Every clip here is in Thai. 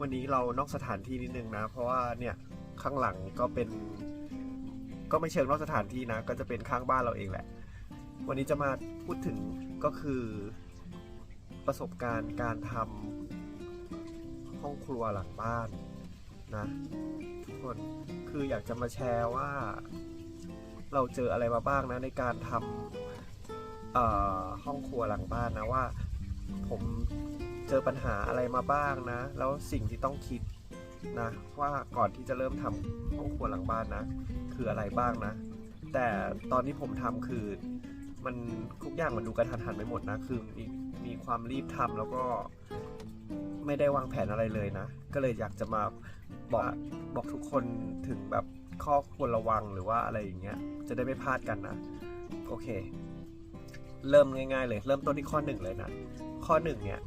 วันนี้เรานอกสถานที่นิดนึงนะ เพราะว่าเนี่ยข้างหลังก็เป็น ก็ไม่เชิงนอกสถานที่นะ ก็จะเป็นข้างบ้านเราเองแหละ วันนี้จะมาพูดถึงก็คือประสบการณ์การทำห้องครัวหลังบ้านนะทุกคนคืออยากจะมาแชร์ว่า เราเจออะไรมาบ้างนะในการทำห้องครัวหลังบ้านนะว่า ผมเจอปัญหาอะไรมาบ้างนะ แล้วสิ่งที่ต้องคิดนะว่าก่อนที่จะเริ่มทำห้องครัวหลังบ้านนะ คืออะไรบ้างนะ แต่ตอนที่ผมทำคือมันทุกอย่างมันดูกระทันหันไปหมดนะ คือมีมีความรีบทำแล้วก็ไม่ได้วางแผนอะไรเลยนะ ก็เลยอยากจะมาบอกบอกทุกคนถึงแบบข้อควรระวังหรือว่าอะไรอย่างเงี้ย จะได้ไม่พลาดกันนะ โอเค เริ่มง่ายๆ เลย เริ่มต้นที่ข้อหนึ่งเลยนะ ข้อหนึ่งเนี่ย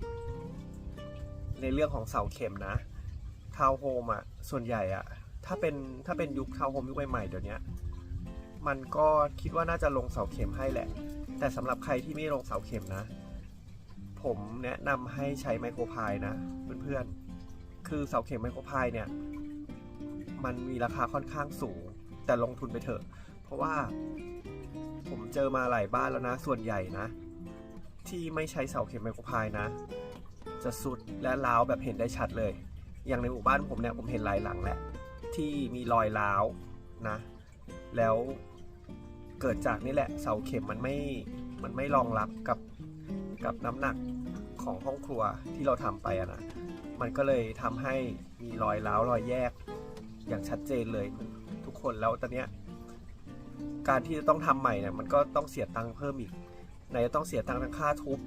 ในเรื่องของเสาเข็มนะทาวน์โฮมอะ ส่วนใหญ่อะ ถ้าเป็นถ้าเป็นยุคทาวน์โฮมยุคใหม่ๆเดี๋ยวนี้มันก็คิดว่าน่าจะลงเสาเข็มให้แหละ แต่สำหรับใครที่ไม่ลงเสาเข็มนะ ผมแนะนำให้ใช้ไมโครพายนะเพื่อนๆ คือเสาเข็มไมโครพายเนี่ย มันมีราคาค่อนข้างสูง แต่ลงทุนไปเถอะ เพราะว่า ผมเจอมาหลายบ้านแล้วนะ ส่วนใหญ่นะ ที่ไม่ใช้เสาเข็มไมโครพายนะ จะสุดและล้าวแบบเห็นได้ชัดเลย อย่างในหมู่บ้านผมเนี่ยผมเห็นหลายหลังแหละ ที่มีรอยร้าวนะ แล้วเกิดจากนี่แหละ เสาเข็มมันไม่มันไม่รองรับกับกับน้ำหนักของห้องครัวที่เราทำไปอะนะมันก็เลยทำให้มีรอยร้าวรอยแยกอย่างชัดเจนเลยทุกคนแล้วตอนเนี้ย การที่จะต้องทำใหม่เนี่ยมันก็ต้องเสียตังค์เพิ่มอีกไหนจะต้องเสียตังค์ทั้งค่าทุบ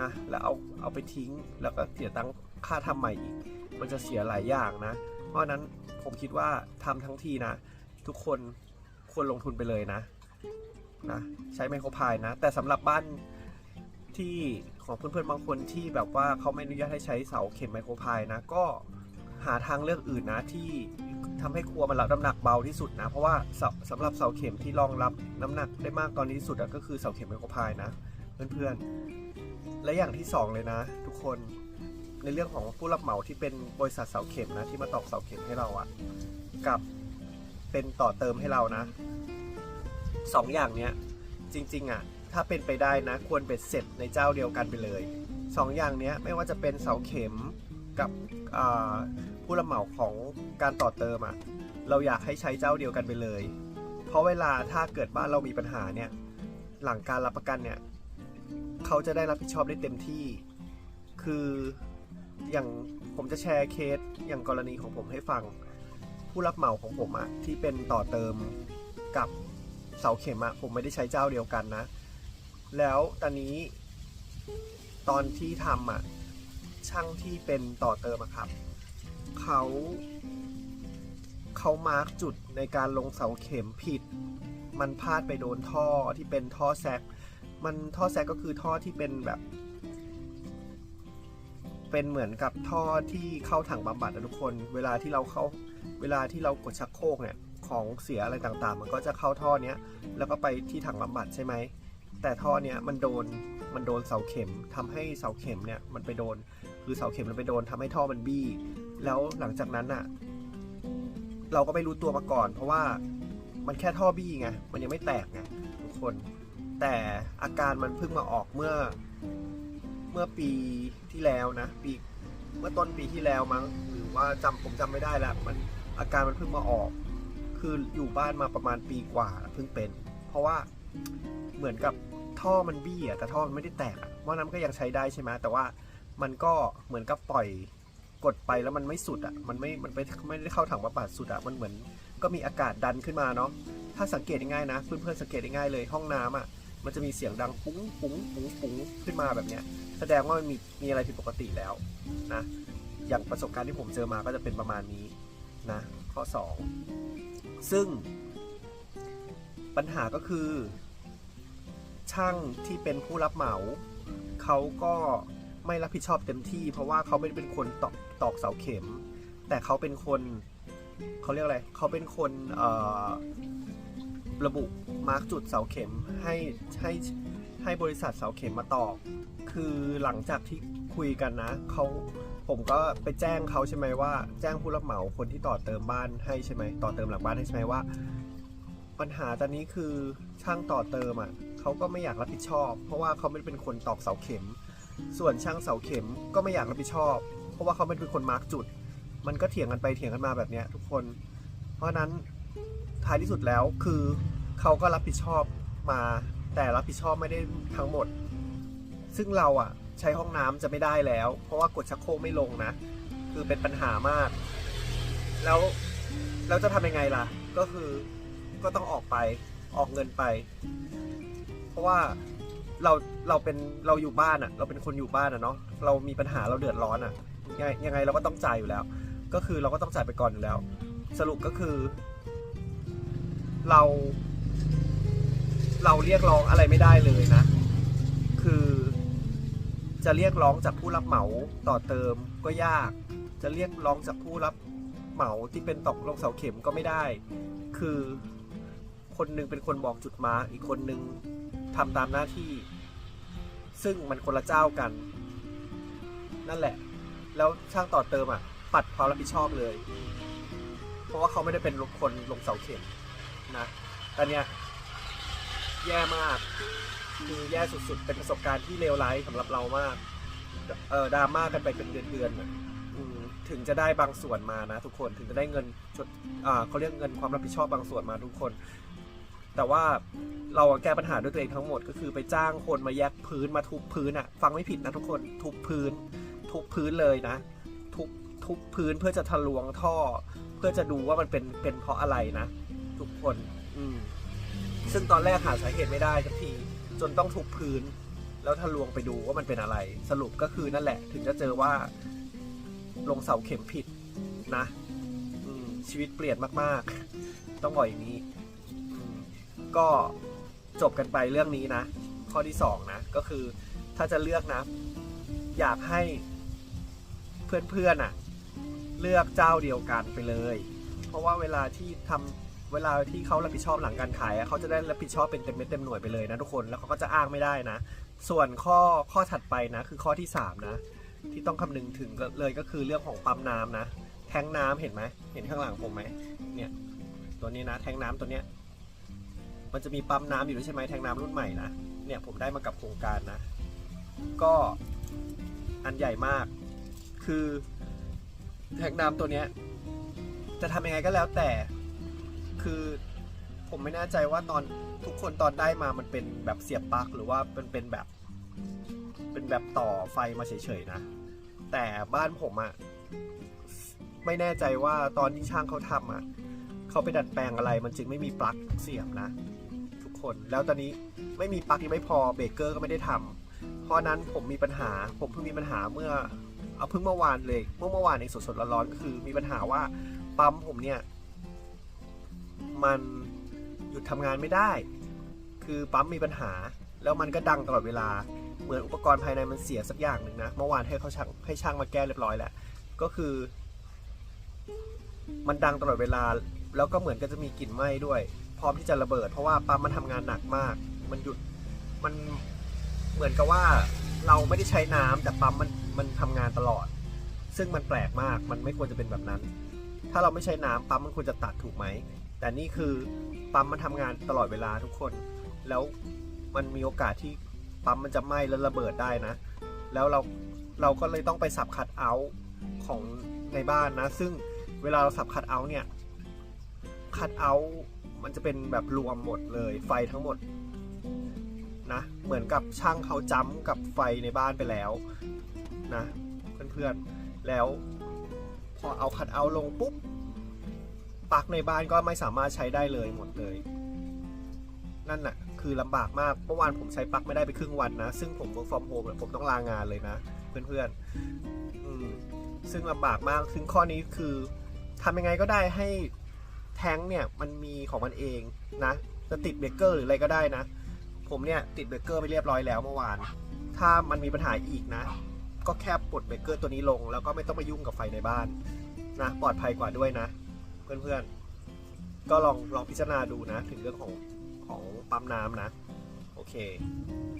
นะแล้วเอาเอาไปทิ้งแล้วก็เสียตังค์ค่าทำใหม่อีก มันจะเสียหลายอย่างนะ เพราะนั้นผมคิดว่าทำทั้งทีนะ ทุกคนควรลงทุนไปเลยนะนะใช้ไมโครพายนะ แต่สำหรับบ้านที่ของเพื่อนๆบางคนที่แบบว่าเขาไม่อนุญาตให้ใช้เสาเข็มไมโครพายนะ ก็หาทางเลือกอื่นนะที่ ทำให้ครัวมันรับน้ำหนักเบาที่สุดนะ เพราะว่าสสำหรับเสาเข็มที่รองรับน้ำหนักได้มากตอนนี้ที่สุดก็คือเสาเข็มไมโครพายนะเพื่อนๆ และอย่างที่สองเลยนะ ทุกคนในเรื่องของผู้รับเหมาที่เป็นบริษัทเสาเข็มนะที่มาตอกเสาเข็มให้เราอะกับเป็นต่อเติมให้เรานะสองอย่างเนี้ยจริงๆอะถ้าเป็นไปได้นะควรเป็นเสร็จในเจ้าเดียวกันไปเลยสองอย่างเนี้ยไม่ว่าจะเป็นเสาเข็มกับอ่า ผู้รับเหมาของการต่อเติมอะเราอยากให้ใช้เจ้าเดียวกันไปเลย เพราะเวลาถ้าเกิดบ้านเรามีปัญหาเนี่ยหลังการรับประกันเนี่ยเขาจะได้รับผิดชอบได้เต็มที่ คืออย่างผมจะแชร์เคสอย่างกรณีของผมให้ฟัง ผู้รับเหมาของผมอะที่เป็นต่อเติมกับเสาเข็มอะผมไม่ได้ใช้เจ้าเดียวกันนะ แล้วตอนนี้ตอนที่ทำอะช่างที่เป็นต่อเติมอะครับ เขาเขามาร์กจุดในการลงเสาเข็มผิด มันพลาดไปโดนท่อที่เป็นท่อแซก มันท่อแซกก็คือท่อที่เป็นแบบ เป็นเหมือนกับท่อที่เข้าถังบำบัดนะทุกคน เวลาที่เราเข้า เวลาที่เรากดชักโครกเนี่ย ของเสียอะไรต่างๆ มันก็จะเข้าท่อเนี้ย แล้วก็ไปที่ถังบำบัดใช่ไหม แต่ท่อเนี้ยมันโดน มันโดนเสาเข็มทำให้เสาเข็มเนี่ย มันไปโดน คือเสาเข็มมันไปโดนทำให้ท่อมันบี้ แล้วหลังจากนั้นอะเราก็ไม่รู้ตัวมาก่อน เพราะว่ามันแค่ท่อบี้ไง มันยังไม่แตกไงทุกคน แต่อาการมันเพิ่งมาออกเมื่อ เมื่อปีที่แล้วนะ ปีเมื่อต้นปีที่แล้วมั้ง หรือว่าจำผมจำไม่ได้แล้ว มันอาการมันเพิ่งมาออก คืออยู่บ้านมาประมาณปีกว่าเพิ่งเป็น เพราะว่าเหมือนกับท่อมันบี้อะแต่ท่อมันไม่ได้แตกอะว่าะนั้นก็ยังใช้ได้ใช่ไหมแต่ว่ามันก็เหมือนกับปล่อย กดไปแล้วมันไม่สุดอะ มันไม่ มันไม่ไม่ได้เข้าถังบำบัดสุดอะ มันเหมือนก็มีอากาศดันขึ้นมาเนาะ ถ้าสังเกตง่ายๆนะ เพื่อนๆสังเกตง่ายๆเลยห้องน้ำอะ มันจะมีเสียงดังปุ้งปุ้งปุ้งปุ้งขึ้นมาแบบเนี้ย แสดงว่ามันมีมีอะไรผิดปกติแล้วนะ อย่างประสบการณ์ที่ผมเจอมาก็จะเป็นประมาณนี้นะ ข้อ 2 ซึ่ง ปัญหาก็คือ ช่างที่เป็นผู้รับเหมาเขาก็ไม่รับผิดชอบเต็มที่ เพราะว่าเขาไม่ได้เป็นคนตอก ตอกเสาเข็ม แต่เขาเป็นคนเขาเรียกอะไรเขาเป็นคนระบุมาร์กจุดเสาเข็มให้ให้ให้บริษัทเสาเข็มมาตอก คือหลังจากที่คุยกันนะเขาผมก็ไปแจ้งเขาใช่ไหมว่าแจ้งผู้รับเหมาคนที่ต่อเติมบ้านให้ใช่ไหมต่อเติมหลังบ้านให้ใช่ไหมว่า ปัญหาตอนนี้คือช่างต่อเติมอะเขาก็ไม่อยากรับผิดชอบ เพราะว่าเขาไม่เป็นคนตอกเสาเข็ม ส่วนช่างเสาเข็มก็ไม่อยากรับผิดชอบ ราะว่าเขาไม่ได้เป็นคนมาร์กจุด มันก็เถียงกันไปเถียงกันมาแบบเนี้ยทุกคน เพราะนั้นท้ายที่สุดแล้วคือเขาก็รับผิดชอบมา แต่รับผิดชอบไม่ได้ทั้งหมด ซึ่งเราอะใช้ห้องน้ำจะไม่ได้แล้ว เพราะว่ากดชักโครกไม่ลงนะ คือเป็นปัญหามาก แล้วแล้วจะทำยังไงล่ะ ก็คือก็ต้องออกไปออกเงินไป เพราะว่าเราเราเป็นเราอยู่บ้านอะ เราเป็นคนอยู่บ้านอะเนาะเรามีปัญหาเราเดือดร้อนอะ ยังไงยังไงเราก็ต้องจ่ายอยู่แล้ว ก็คือเราก็ต้องจ่ายไปก่อนอยู่แล้ว สรุปก็คือ เรา เราเรียกร้องอะไรไม่ได้เลยนะ คือจะเรียกร้องจากผู้รับเหมาต่อเติมก็ยาก จะเรียกร้องจากผู้รับเหมาที่เป็นตอกลงเสาเข็มก็ไม่ได้ คือคนหนึงเป็นคนบอกจุดมาอีกคนหนึงทำตามหน้าที่ ซึ่งมันคนละเจ้ากัน นั่นแหละ แล้วช่างต่อเติมอะ ปัดความรับผิดชอบเลย เพราะว่าเขาไม่ได้เป็นคนลงเสาเข็มนะตอนเนี้ยแย่มากคือแย่สุดๆ เป็นประสบการณ์ที่เลวร้ายสำหรับเรามาก เออดราม่ากันไปเป็นเดือนๆนะถึงจะได้บางส่วนมานะ ทุกคนถึงจะได้เงินชดอ่าเขาเรียกเงินความรับผิดชอบบางส่วนมาทุกคน แต่ว่าเราแก้ปัญหาด้วยตัวเองทั้งหมด ก็คือไปจ้างคนมาแยกพื้นมาทุบพื้นอะฟังไม่ผิดนะทุกคนทุบพื้น ทุบพื้นเลยนะ ทุบทุบพื้นเพื่อจะทะลวงท่อ เพื่อจะดูว่ามันเป็นเป็นเพราะอะไรนะ ทุกคน อืมซึ่งตอนแรกหาสาเหตุไม่ได้สักทีจนต้องทุบพื้น แล้วทะลวงไปดูว่ามันเป็นอะไร สรุปก็คือนั่นแหละ ถึงจะเจอว่า ลงเสาเข็มผิดนะชีวิตเปลี่ยนมากๆ ต้องบอกอย่างนี้ ก็จบกันไปเรื่องนี้นะ ข้อที่สองนะ ก็คือถ้าจะเลือกนะ อยากให้ เพื่อนๆอะ เลือกเจ้าเดียวกันไปเลย เพราะว่าเวลาที่ทำเวลาที่เขารับผิดชอบหลังการขายเขาจะได้รับผิดชอบเป็นเต็มเม็ดเต็มหน่วยไปเลยนะทุกคนแล้วเขาก็จะอ้างไม่ได้นะ ส่วนข้อข้อถัดไปนะ คือข้อที่สามนะ ที่ต้องคำนึงถึงเลยก็คือเรื่องของปั๊มน้ำนะ แทงน้ำเห็นไหมเห็นข้างหลังผมไหมเนี่ยตัวนี้นะ แทงน้ำตัวเนี้ยมันจะมีปั๊มน้ำอยู่ด้วยใช่ไหมแทงน้ำรุ่นใหม่นะเนี่ยผมได้มากับโครงการนะ ก็อันใหญ่มาก คือแทงน้ำตัวเนี้ย จะทำยังไงก็แล้วแต่ คือผมไม่แน่ใจว่าตอนทุกคนตอนได้มามันเป็นแบบเสียบปลั๊กหรือว่าเป็นเป็นแบบ เป็นแบบต่อไฟมาเฉยๆนะ แต่บ้านผมอะไม่แน่ใจว่าตอนที่ช่างเขาทำอะเขาไปดัดแปลงอะไรมันจึงไม่มีปลั๊กเสียบนะ ทุกคนแล้วตอนนี้ไม่มีปลั๊กยังไม่พอเบรกเกอร์ก็ไม่ได้ทำเพราะนั้นผมมีปัญหาผมเพิ่งมีปัญหาเมื่อ เอาเพิ่งเมื่อวานเลย เมื่อเมื่อวานเองสดๆร้อนๆก็คือ มีปัญหาว่าปั๊มผมเนี่ย มันหยุดทำงานไม่ได้ คือปั๊มมีปัญหา แล้วมันก็ดังตลอดเวลา เหมือนอุปกรณ์ภายในมันเสียสักอย่างหนึ่งนะ เมื่อวานให้เขาช่างให้ช่างมาแก้เรียบร้อยแหละ ก็คือ มันดังตลอดเวลา แล้วก็เหมือนก็จะมีกลิ่นไหม้ด้วย พร้อมที่จะระเบิด เพราะว่าปั๊มมันทำงานหนักมาก มันหยุด มันเหมือนกับว่าเราไม่ได้ใช้น้ำแต่ปั๊มมัน มันทำงานตลอด ซึ่งมันแปลกมากมันไม่ควรจะเป็นแบบนั้น ถ้าเราไม่ใช้น้ำปั๊มมันควรจะตัดถูกไหม แต่นี่คือปั๊มมันทำงานตลอดเวลาทุกคน แล้วมันมีโอกาสที่ปั๊มมันจะไหม้แล้วระเบิดได้นะ แล้วเราเราก็เลยต้องไปสับคัดเอาท์ของในบ้านนะ ซึ่งเวลาเราสับคัดเอาท์เนี่ย คัดเอาท์มันจะเป็นแบบรวมหมดเลยไฟทั้งหมดนะ เหมือนกับช่างเขาจ้ำกับไฟในบ้านไปแล้ว นะเพื่อนๆ แล้วพอเอาคัดเอาลงปุ๊บปลั๊กในบ้านก็ไม่สามารถใช้ได้เลยหมดเลย นั่นน่ะ คือลำบากมากเมื่อวานผมใช้ปลั๊กไม่ได้ไปครึ่งวันนะ ซึ่งผม work from home ผมต้องลางานเลยนะ เพื่อนๆอืมซึ่งลำบากมากซึ่งข้อนี้คือทำยังไงก็ได้ให้แท้งเนี่ยมันมีของมันเองนะจะติดเบรกเกอร์หรืออะไรก็ได้นะ ผมเนี่ยติดเบรกเกอร์ไปเรียบร้อยแล้วเมื่อวาน ถ้ามันมีปัญหาอีกนะ ก็แค่ปลดเบรกเกอร์ตัวนี้ลง แล้วก็ไม่ต้องไปยุ่งกับไฟในบ้านนะปลอดภัยกว่าด้วยนะ เพื่อนๆ ก็ลองลองพิจารณาดูนะ ถึงเรื่องของของปั๊มน้ำนะ โอเค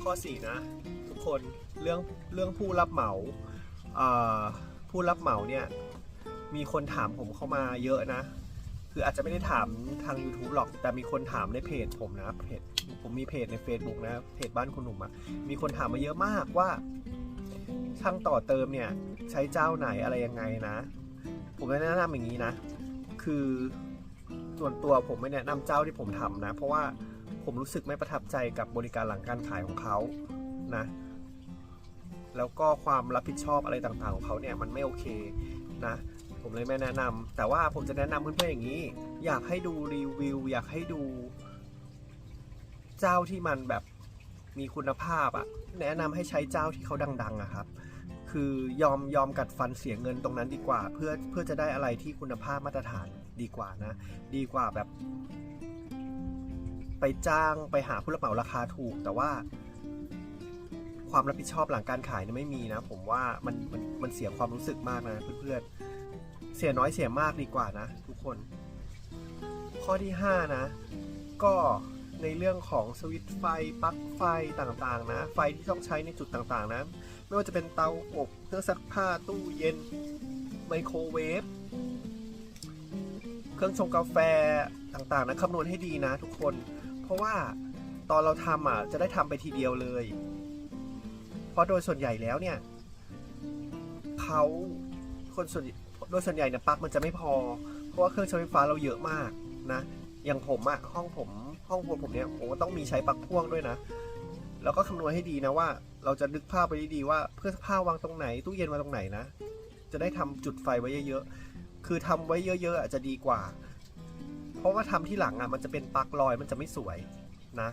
ข้อ 4 นะ ทุกคนเรื่องเรื่องผู้รับเหมาผู้รับเหมาเนี่ยมีคนถามผมเข้ามาเยอะนะ คืออาจจะไม่ได้ถามทาง YouTube หรอก แต่มีคนถามในเพจผมนะเพจผมมีเพจใน Facebook นะเพจบ้านคุณหนุ่มอะมีคนถามมาเยอะมากว่า ช่างต่อเติมเนี่ยใช้เจ้าไหนอะไรยังไงนะ ผมแนะนำอย่างนี้นะ คือส่วนตัวผมไม่แนะนำเจ้าที่ผมทำนะ เพราะว่าผมรู้สึกไม่ประทับใจกับบริการหลังการขายของเขานะแล้วก็ความรับผิดชอบอะไรต่างๆของเขาเนี่ยมันไม่โอเคนะผมเลยไม่แนะนำแต่ว่าผมจะแนะนำเพื่อนๆอย่างนี้ อยากให้ดูรีวิว อยากให้ดู เจ้าที่มันแบบ มีคุณภาพอะแนะนำให้ใช้เจ้าที่เขาดังๆอะครับ คือยอมยอมกัดฟันเสียเงินตรงนั้นดีกว่า เพื่อเพื่อจะได้อะไรที่คุณภาพมาตรฐานดีกว่านะ ดีกว่าแบบ ไปจ้างไปหาผู้รับเหมาราคาถูก แต่ว่า ความรับผิดชอบหลังการขายเนี่ยไม่มีนะ ผมว่ามันมันมันเสียความรู้สึกมากนะเพื่อนๆ เสียน้อยเสียมากดีกว่านะ ทุกคน ข้อที่ 5 นะ ก็ ในเรื่องของสวิตช์ไฟปลั๊กไฟต่างๆ นะ ไฟที่ต้องใช้ในจุดต่างๆ นะ ไม่ว่าจะเป็นเตาอบเครื่องซักผ้าตู้เย็น ไมโครเวฟเครื่องชงกาแฟต่างๆ นะคำนวณให้ดีนะทุกคน เพราะว่าตอนเราทำอะจะได้ทำไปทีเดียวเลย เพราะโดยส่วนใหญ่แล้วเนี่ยเขาคนส่วนโดยส่วนใหญ่เนี่ยปลั๊กมันจะไม่พอ เพราะว่าเครื่องใช้ไฟฟ้าเราเยอะมากนะ อย่างผมอะห้องผม ห้องครัวผมเนี่ยผมก็ต้องมีใช้ปลั๊กพ่วงด้วยนะ แล้วก็คำนวณให้ดีนะว่า เราจะนึกภาพไปดีๆว่าเพื่อผ้าวางตรงไหนตู้เย็นวางตรงไหนนะ จะได้ทำจุดไฟไว้เยอะๆ คือทำไว้เยอะๆอะจจะดีกว่า เพราะว่าทำที่หลังอะมันจะเป็นปลั๊กลอยมันจะไม่สวยนะ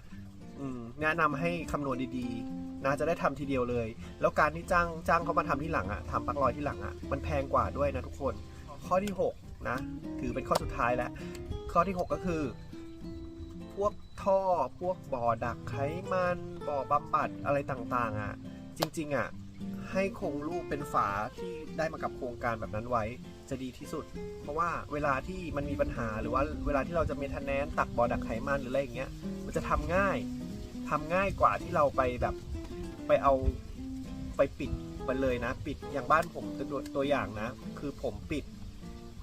แนะนำให้คำนวณดีๆ นะจะได้ทำทีเดียวเลย แล้วการที่จ้างจ้างเขามาทำที่หลังอะทำปักลอยที่หลังอะมันแพงกว่าด้วยนะทุกคน ข้อที่ 6 นะ ถือเป็นข้อสุดท้ายแล้ว ข้อที่ 6 ก็คือ พวกท่อพวกบ่อดักไขมันบ่อบำบัดอะไรต่างๆอะจริง ๆอะให้คงรูปเป็นฝาที่ได้มากับโครงการแบบนั้นไว้จะดีที่สุด เพราะว่าเวลาที่มันมีปัญหาหรือว่าเวลาที่เราจะเมนเทนแนนตักบ่อดักไขมันหรืออะไรอย่างเงี้ย มันจะทำง่ายทำง่ายกว่าที่เราไปแบบไปเอาไปปิดมันเลยนะ ปิดอย่างบ้านผมตัวตัวอย่างนะ คือผมปิด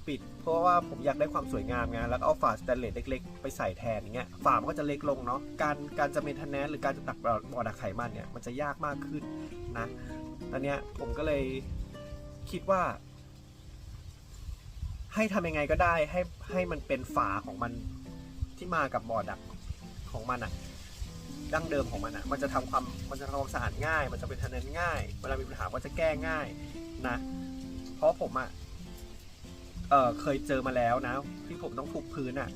ปิด เพราะว่าผมอยากได้ความสวยงามไงแล้วก็เอาฝาสแตนเลสเล็กๆ ไปใส่แทนอย่างเงี้ยฝามันก็จะเล็กลงเนาะการการจะเมนเทนแนนหรือการจะตักบ่อดักไขมันเนี่ยมันจะยากมากขึ้นนะตอนเนี้ยผมก็เลยคิดว่า ให้ทำยังไงก็ได้ให้ให้มันเป็นฝาของมันที่มากับบ่อดักของมันอะดั้งเดิมของมันอะมันจะทำความมันจะทำความสะอาดง่าย มันจะเป็นทันเนนง่าย เวลามีปัญหาก็จะแก้ง่ายนะ เพราะผมอะ เออเคยเจอมาแล้วนะ ที่ผมต้องทุบพื้นอะ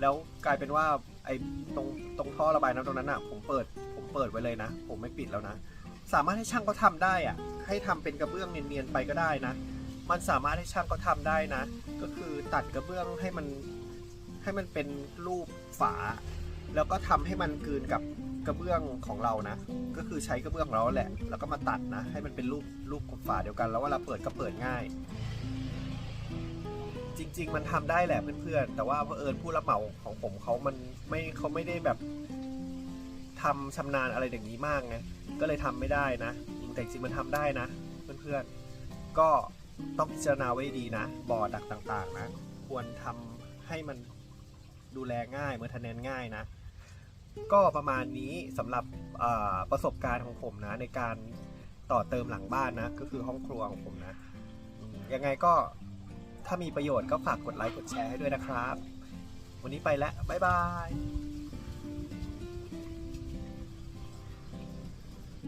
แล้วกลายเป็นว่าไอ้ตรงตรงท่อระบายน้ำตรงนั้นอะผมเปิดผมเปิดไว้เลยนะ ผมไม่ปิดแล้วนะ สามารถให้ช่างเขาทำได้อะให้ทำเป็นกระเบื้องเนียนๆไปก็ได้นะ มันสามารถให้ช่างเขาทำได้นะ ก็คือตัดกระเบื้องให้มันให้มันเป็นรูปฝา แล้วก็ทำให้มันกืนกับกระเบื้องของเรานะ ก็คือใช้กระเบื้องของเราแหละ แล้วก็มาตัดนะ ให้มันเป็นรูปรูปฝาเดียวกัน แล้วเวลาเปิดก็เปิดง่าย จริง ๆ มันทำได้แหละเพื่อนๆแต่ว่าเผอิญผู้รับเหมาของผมเขามันไม่เขาไม่ได้แบบทำชำนาญอะไรอย่างนี้มากไงก็เลยทำไม่ได้นะแต่จริงมันทำได้นะ เพื่อนๆก็ต้องพิจารณาไว้ดีนะบ่อดักต่าง ๆ นะ ควรทำให้มันดูแลง่ายเมื่อทนแนนง่ายนะ ก็ประมาณนี้สำหรับประสบการณ์ของผมนะ ในการต่อเติมหลังบ้านนะ ก็คือห้องครัวของผมนะ ยังไงก็ ถ้ามีประโยชน์ก็ฝากกดไลค์กดแชร์ให้ด้วยนะครับ วันนี้ไปแล้วบ๊ายบาย